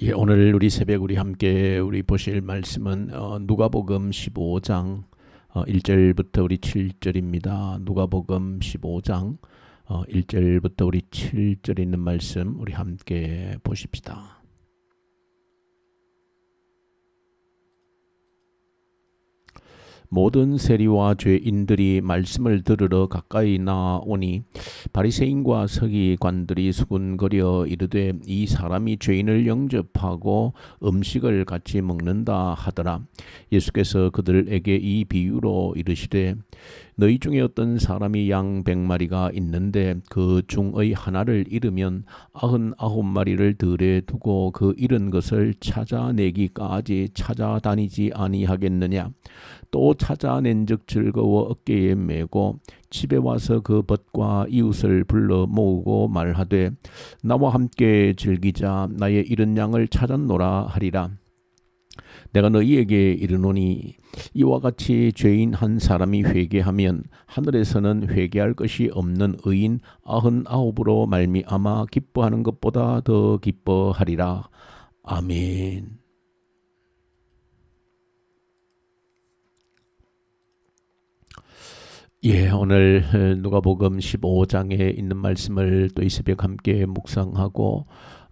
예, 오늘 우리 새벽 우리 함께 우리 보실 말씀은 어, 누가복음 15장 어, 1절부터 우리 7절입니다. 누가복음 15장 어, 1절부터 우리 7절 있는 말씀 우리 함께 보십시다. 모든 세리와 죄인들이 말씀을 들으러 가까이 나오니 바리새인과 서기관들이 수군거려 이르되 이 사람이 죄인을 영접하고 음식을 같이 먹는다 하더라. 예수께서 그들에게 이 비유로 이르시되 너희 중에 어떤 사람이 양 백마리가 있는데 그 중의 하나를 잃으면 아흔 아홉 마리를 들에 두고 그 잃은 것을 찾아내기까지 찾아다니지 아니하겠느냐? 또 찾아낸즉 즐거워 어깨에 메고 집에 와서 그 벗과 이웃을 불러 모으고 말하되 나와 함께 즐기자. 나의 잃은 양을 찾았노라 하리라 내가 너희에게 이르노니 이와 같이 죄인 한 사람이 회개하면 하늘에서는 회개할 것이 없는 의인 아흔 아홉으로 말미암아 기뻐하는 것보다 더 기뻐하리라. 아멘. 예, 오늘 누가복음 15장에 있는 말씀을 또 이 새벽 함께 묵상하고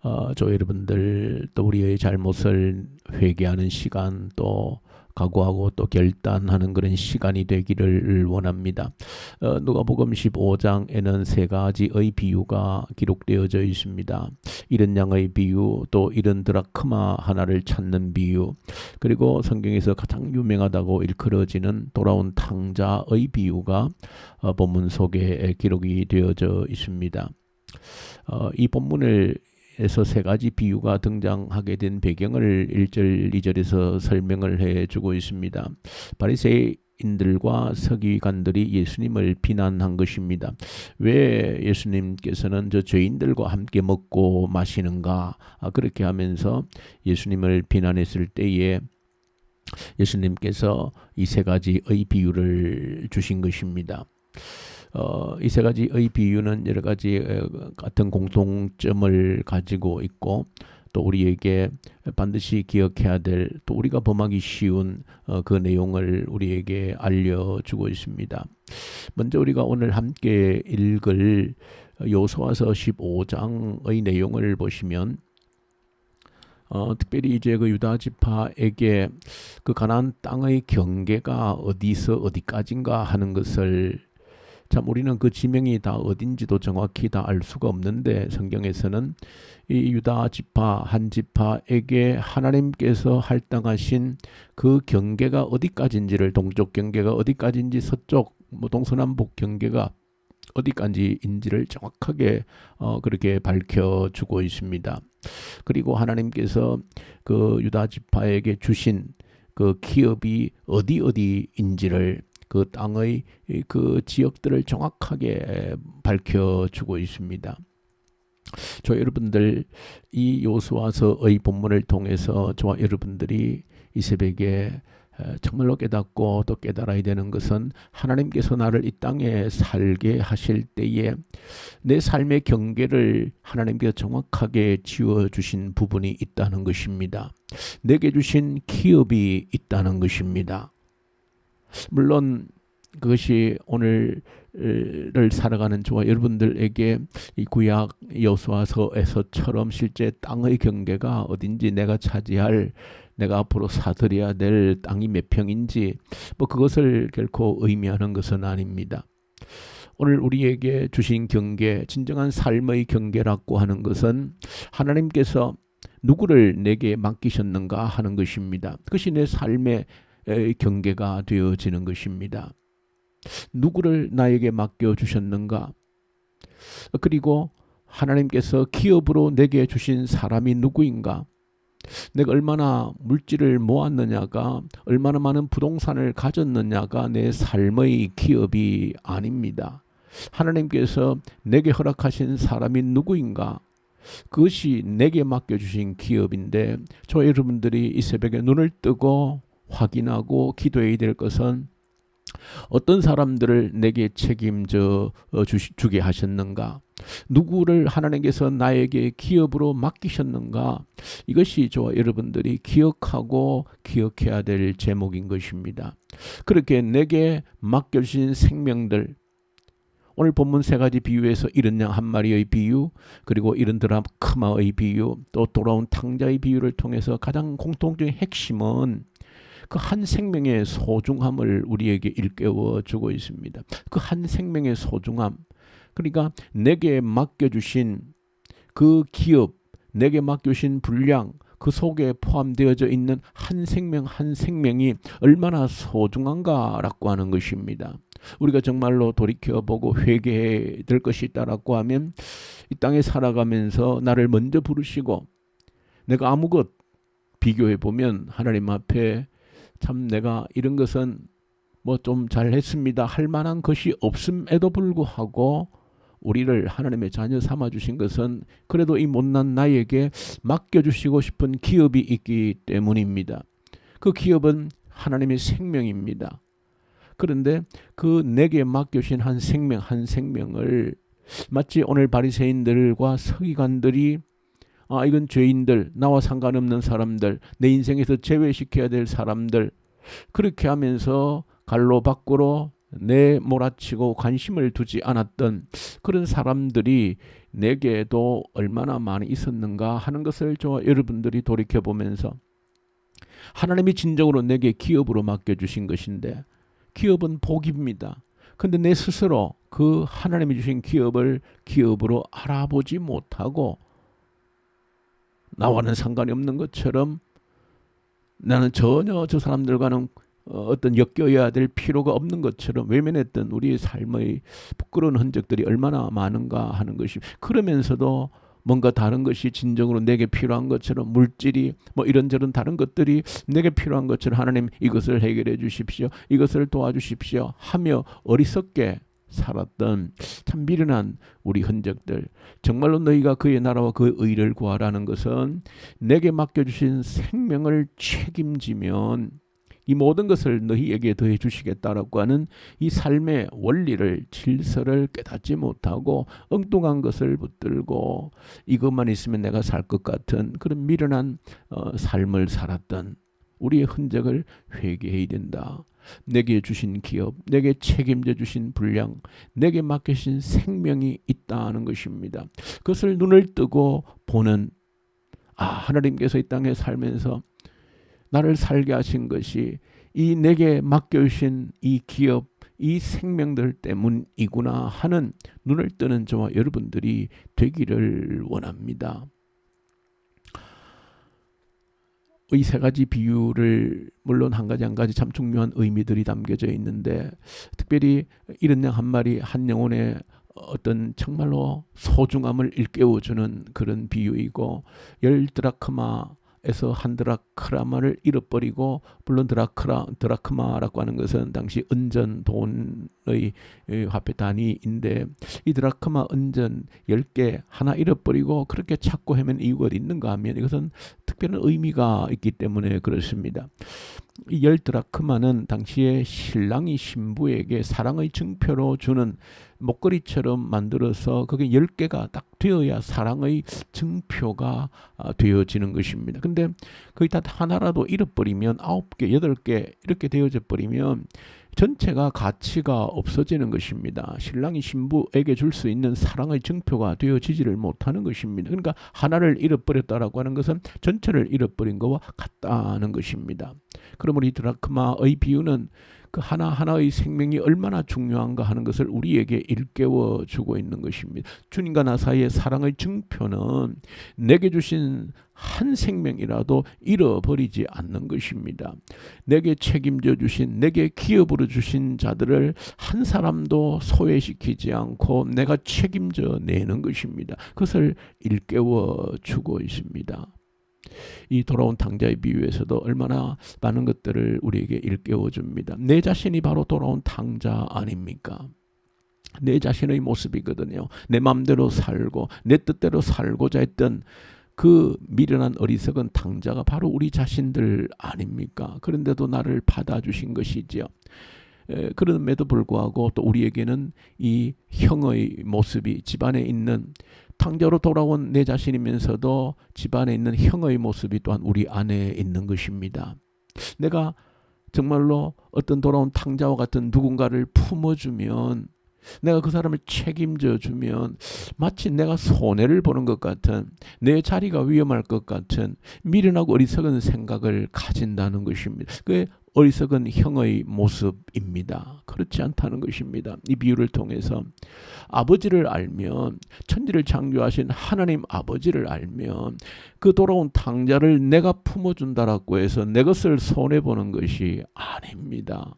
어, 저 여러분들 또 우리의 잘못을 회개하는 시간 또 각오하고 또 결단하는 그런 시간이 되기를 원합니다. 어, 누가복음 15장에는 세 가지의 비유가 기록되어져 있습니다. 이런 양의 비유, 또 이런 드라크마 하나를 찾는 비유, 그리고 성경에서 가장 유명하다고 일컬어지는 돌아온 탕자의 비유가 어, 본문 속에 기록이 되어져 있습니다. 어, 이 본문을 에서 세 가지 비유가 등장하게 된 배경을 1절, 2절에서 설명을 해 주고 있습니다. 바리새인들과 서기관들이 예수님을 비난한 것입니다. 왜 예수님께서는 저 죄인들과 함께 먹고 마시는가? 아, 그렇게 하면서 예수님을 비난했을 때에 예수님께서 이 세 가지의 비유를 주신 것입니다. 어, 이 세 가지의 비유는 여러 가지 같은 공통점을 가지고 있고 또 우리에게 반드시 기억해야 될 또 우리가 범하기 쉬운 어, 그 내용을 우리에게 알려주고 있습니다. 먼저 우리가 오늘 함께 읽을 요소와서 15장의 내용을 보시면 어, 특별히 이제 그 유다 지파에게 그 가나안 땅의 경계가 어디서 어디까지인가 하는 것을 참 우리는 그 지명이 다 어딘지도 정확히 다 알 수가 없는데 성경에서는 이 유다 지파 한 지파에게 하나님께서 할당하신 그 경계가 어디까지인지를 동쪽 경계가 어디까지인지 서쪽 뭐 동서남북 경계가 어디까지인지를 정확하게 어, 그렇게 밝혀주고 있습니다. 그리고 하나님께서 그 유다 지파에게 주신 그 기업이 어디 어디인지를 그 땅의 그 지역들을 정확하게 밝혀주고 있습니다. 저 여러분들 이 요수와서의 본문을 통해서 저와 여러분들이 이 새벽에 정말로 깨닫고 또 깨달아야 되는 것은 하나님께서 나를 이 땅에 살게 하실 때에 내 삶의 경계를 하나님께서 정확하게 지어 주신 부분이 있다는 것입니다. 내게 주신 기업이 있다는 것입니다. 물론 그것이 오늘을 살아가는 저와 여러분들에게 이 구약 여수와서에서처럼 실제 땅의 경계가 어딘지 내가 차지할 내가 앞으로 사들여야 될 땅이 몇 평인지 뭐 그것을 결코 의미하는 것은 아닙니다. 오늘 우리에게 주신 경계, 진정한 삶의 경계라고 하는 것은 하나님께서 누구를 내게 맡기셨는가 하는 것입니다. 그것이 내 삶의 경계가 되어지는 것입니다. 누구를 나에게 맡겨 주셨는가? 그리고 하나님께서 기업으로 내게 주신 사람이 누구인가? 내가 얼마나 물질을 모았느냐가 얼마나 많은 부동산을 가졌느냐가 내 삶의 기업이 아닙니다. 하나님께서 내게 허락하신 사람이 누구인가? 그것이 내게 맡겨주신 기업인데 저 여러분들이 이 새벽에 눈을 뜨고 확인하고 기도해야 될 것은 어떤 사람들을 내게 책임져 어, 주, 주게 하셨는가? 누구를 하나님께서 나에게 기업으로 맡기셨는가? 이것이 저와 여러분들이 기억하고 기억해야 될 제목인 것입니다. 그렇게 내게 맡겨주신 생명들, 오늘 본문 세 가지 비유에서 이른 양한 마리의 비유, 그리고 이른 드라크마의 비유, 또 돌아온 탕자의 비유를 통해서 가장 공통적인 핵심은 그 한 생명의 소중함을 우리에게 일깨워 주고 있습니다. 그 한 생명의 소중함. 그러니까 내게 맡겨 주신 그 기업, 내게 맡겨 주신 분량, 그 속에 포함되어져 있는 한 생명 한 생명이 얼마나 소중한가라고 하는 것입니다. 우리가 정말로 돌이켜보고 회개해야 될 것이 있다라고 하면 이 땅에 살아가면서 나를 먼저 부르시고 내가 아무것 비교해 보면 하나님 앞에 참 내가 이런 것은 뭐 좀 잘했습니다 할 만한 것이 없음에도 불구하고 우리를 하나님의 자녀 삼아 주신 것은 그래도 이 못난 나에게 맡겨 주시고 싶은 기업이 있기 때문입니다. 그 기업은 하나님의 생명입니다. 그런데 그 내게 맡겨신 한 생명 한 생명을 마치 오늘 바리새인들과 서기관들이 아 이건 죄인들 나와 상관없는 사람들 내 인생에서 제외시켜야 될 사람들 그렇게 하면서 갈로 밖으로 내 몰아치고 관심을 두지 않았던 그런 사람들이 내게도 얼마나 많이 있었는가 하는 것을 저 여러분들이 돌이켜 보면서 하나님이 진정으로 내게 기업으로 맡겨 주신 것인데 기업은 복입니다. 근데 내 스스로 그 하나님이 주신 기업을 기업으로 알아보지 못하고 나와는 상관이 없는 것처럼 나는 전혀 저 사람들과는 어, 어떤 엮여야 될 필요가 없는 것처럼 외면했던 우리의 삶의 부끄러운 흔적들이 얼마나 많은가 하는 것이 그러면서도 뭔가 다른 것이 진정으로 내게 필요한 것처럼 물질이 뭐 이런저런 다른 것들이 내게 필요한 것처럼 하나님 이것을 해결해 주십시오. 이것을 도와주십시오. 하며 어리석게 살았던 참 미련한 우리 흔적들 정말로 너희가 그의 나라와 그 의를 구하라는 것은 내게 맡겨주신 생명을 책임지면 이 모든 것을 너희에게 더해 주시겠다라고 하는 이 삶의 원리를 질서를 깨닫지 못하고 엉뚱한 것을 붙들고 이것만 있으면 내가 살 것 같은 그런 미련한 어, 삶을 살았던 우리의 흔적을 회개해야 된다. 내게 주신 기업, 내게 책임져 주신 분량, 내게 맡기신 생명이 있다는 것입니다. 그것을 눈을 뜨고 보는 아 하나님께서 이 땅에 살면서 나를 살게 하신 것이 이 내게 맡겨주신 이 기업, 이 생명들 때문이구나 하는 눈을 뜨는 저와 여러분들이 되기를 원합니다. 이세 가지 비유를 물론 한 가지 한 가지 참 중요한 의미들이 담겨져 있는데 특별히 이런 양 한 마리 한 영혼의 어떤 정말로 소중함을 일깨워주는 그런 비유이고 열 드라크마 에서 한 드라크라마를 잃어버리고 물론 드라크라 드라크마라고 하는 것은 당시 은전 돈의 화폐 단위인데 이 드라크마 은전 10개 하나 잃어버리고 그렇게 찾고 헤맨 이유가 있는가 하면 이것은 특별한 의미가 있기 때문에 그렇습니다. 이열 드라크마는 당시에 신랑이 신부에게 사랑의 증표로 주는 목걸이처럼 만들어서 그게 열개가딱 되어야 사랑의 증표가 아, 되어지는 것입니다. 근데 거의 다 하나라도 잃어버리면 아홉 개, 여덟 개 이렇게 되어져 버리면 전체가 가치가 없어지는 것입니다. 신랑이 신부에게 줄 수 있는 사랑의 증표가 되어지지를 못하는 것입니다. 그러니까 하나를 잃어버렸다라고 하는 것은 전체를 잃어버린 것과 같다는 것입니다. 그러므로 이 드라크마의 비유는 그 하나하나의 생명이 얼마나 중요한가 하는 것을 우리에게 일깨워 주고 있는 것입니다. 주님과 나 사이의 사랑의 증표는 내게 주신 한 생명이라도 잃어버리지 않는 것입니다. 내게 책임져 주신, 내게 기업으로 주신 자들을 한 사람도 소외시키지 않고 내가 책임져 내는 것입니다. 그것을 일깨워 주고 있습니다. 이 돌아온 당자의 비유에서도 얼마나 많은 것들을 우리에게 일깨워 줍니다. 내 자신이 바로 돌아온 당자 아닙니까? 내 자신의 모습이거든요. 내 마음대로 살고 내 뜻대로 살고자 했던 그 미련한 어리석은 당자가 바로 우리 자신들 아닙니까? 그런데도 나를 받아주신 것이지요. 에, 그럼에도 불구하고 또 우리에게는 이 형의 모습이 집안에 있는 탕자로 돌아온 내 자신이면서도 집안에 있는 형의 모습이 또한 우리 안에 있는 것입니다. 내가 정말로 어떤 돌아온 탕자와 같은 누군가를 품어주면 내가 그 사람을 책임져 주면 마치 내가 손해를 보는 것 같은 내 자리가 위험할 것 같은 미련하고 어리석은 생각을 가진다는 것입니다. 그 어리석은 형의 모습입니다. 그렇지 않다는 것입니다. 이 비유를 통해서 아버지를 알면 천지를 창조하신 하나님 아버지를 알면 그 돌아온 탕자를 내가 품어준다라고 해서 내 것을 손해 보는 것이 아닙니다.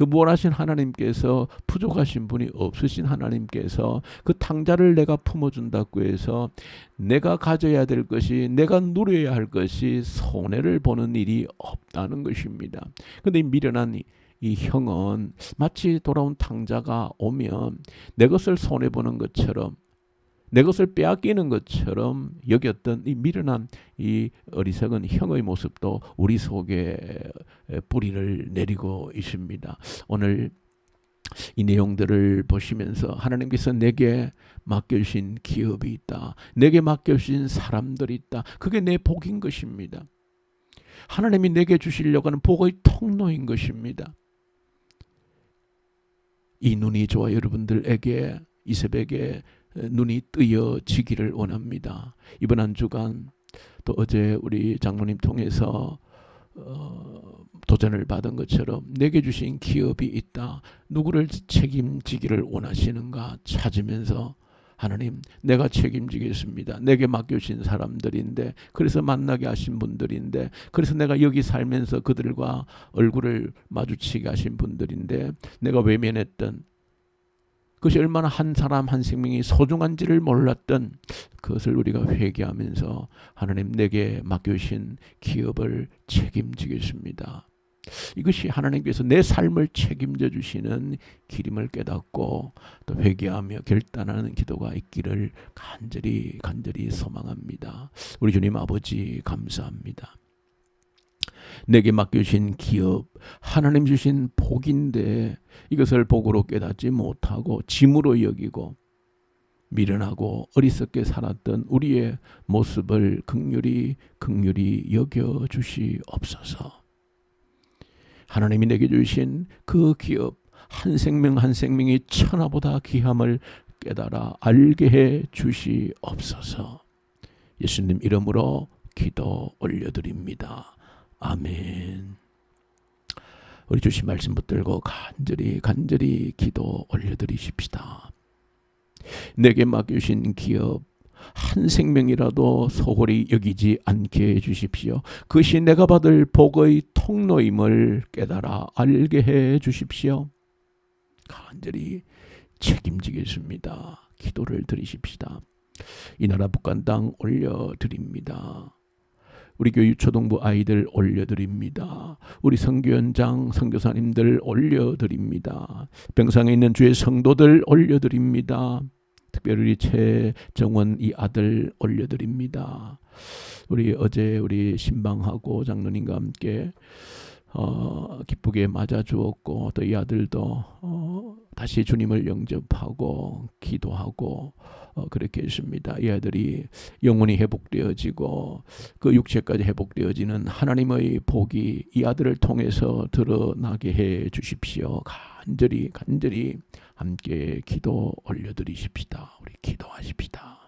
그 무한하신 하나님께서 부족하신 분이 없으신 하나님께서 그 탕자를 내가 품어준다고 해서 내가 가져야 될 것이 내가 누려야 할 것이 손해를 보는 일이 없다는 것입니다. 근데 이 미련한 이, 이 형은 마치 돌아온 탕자가 오면 내 것을 손해 보는 것처럼 내 것을 빼앗기는 것처럼 여겼던 이 미련한 이 어리석은 형의 모습도 우리 속에 뿌리를 내리고 있습니다. 오늘 이 내용들을 보시면서 하나님께서 내게 맡겨주신 기업이 있다. 내게 맡겨주신 사람들이 있다. 그게 내 복인 것입니다. 하나님이 내게 주시려고 하는 복의 통로인 것입니다. 이 눈이 좋아 여러분들에게 이 새벽에 눈이 뜨여지기를 원합니다. 이번 한 주간 또 어제 우리 장로님 통해서 어, 도전을 받은 것처럼 내게 주신 기업이 있다. 누구를 책임지기를 원하시는가 찾으면서 하나님 내가 책임지겠습니다. 내게 맡겨주신 사람들인데 그래서 만나게 하신 분들인데 그래서 내가 여기 살면서 그들과 얼굴을 마주치게 하신 분들인데 내가 외면했던 그것이 얼마나 한 사람 한 생명이 소중한지를 몰랐던 그것을 우리가 회개하면서 하나님 내게 맡겨주신 기업을 책임지겠습니다. 이것이 하나님께서 내 삶을 책임져 주시는 길임을 깨닫고 또 회개하며 결단하는 기도가 있기를 간절히 간절히 소망합니다. 우리 주님 아버지 감사합니다. 내게 맡겨주신 기업, 하나님 주신 복인데 이것을 복으로 깨닫지 못하고 짐으로 여기고 미련하고 어리석게 살았던 우리의 모습을 극률이 극률이 여겨 주시옵소서. 하나님이 내게 주신 그 기업 한 생명 한 생명이 천하보다 귀함을 깨달아 알게 해 주시옵소서. 예수님 이름으로 기도 올려드립니다. 아멘. 우리 주신 말씀 붙들고 간절히 간절히 기도 올려드리십시다. 내게 맡겨주신 기업 한 생명이라도 소홀히 여기지 않게 해 주십시오. 그것이 내가 받을 복의 통로임을 깨달아 알게 해 주십시오. 간절히 책임지겠습니다. 기도를 드리십시다. 이 나라 북한 땅 올려드립니다. 우리 교육 초등부 아이들 올려드립니다. 우리 성교연장 성교사님들 올려드립니다. 병상에 있는 주의 성도들 올려드립니다. 특별히 최정원 이 아들 올려드립니다. 우리 어제 우리 신방하고 장로님과 함께 어, 기쁘게 맞아 주었고 또 이 아들도 어, 다시 주님을 영접하고 기도하고 어, 그렇게 했습니다. 이 아들이 영혼이 회복되어지고 그 육체까지 회복되어지는 하나님의 복이 이 아들을 통해서 드러나게 해 주십시오. 간절히 간절히 함께 기도 올려드리십시다. 우리 기도하십시다.